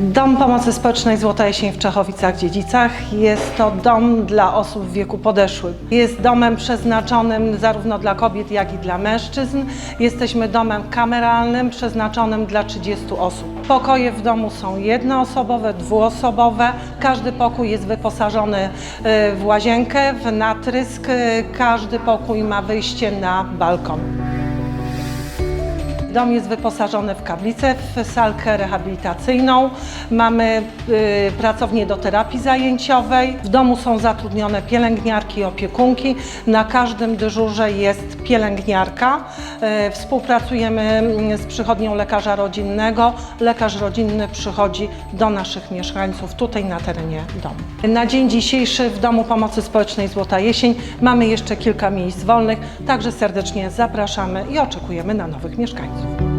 Dom Pomocy Społecznej Złota Jesień w Czechowicach-Dziedzicach jest to dom dla osób w wieku podeszłym. Jest domem przeznaczonym zarówno dla kobiet, jak i dla mężczyzn. Jesteśmy domem kameralnym przeznaczonym dla 30 osób. Pokoje w domu są jednoosobowe, dwuosobowe. Każdy pokój jest wyposażony e, w łazienkę, w natrysk. Każdy pokój ma wyjście na balkon. Dom jest wyposażony w kablicę, w salkę rehabilitacyjną. Mamy y, pracownię do terapii zajęciowej. W domu są zatrudnione pielęgniarki i opiekunki. Na każdym dyżurze jest pielęgniarka. Y, współpracujemy mm, z przychodnią lekarza rodzinnego. Lekarz rodzinny przychodzi do naszych mieszkańców tutaj na terenie domu. Na dzień dzisiejszy w Domu Pomocy Społecznej Złota Jesień mamy jeszcze kilka miejsc wolnych, także serdecznie zapraszamy i oczekujemy na nowych mieszkańców. Podcast.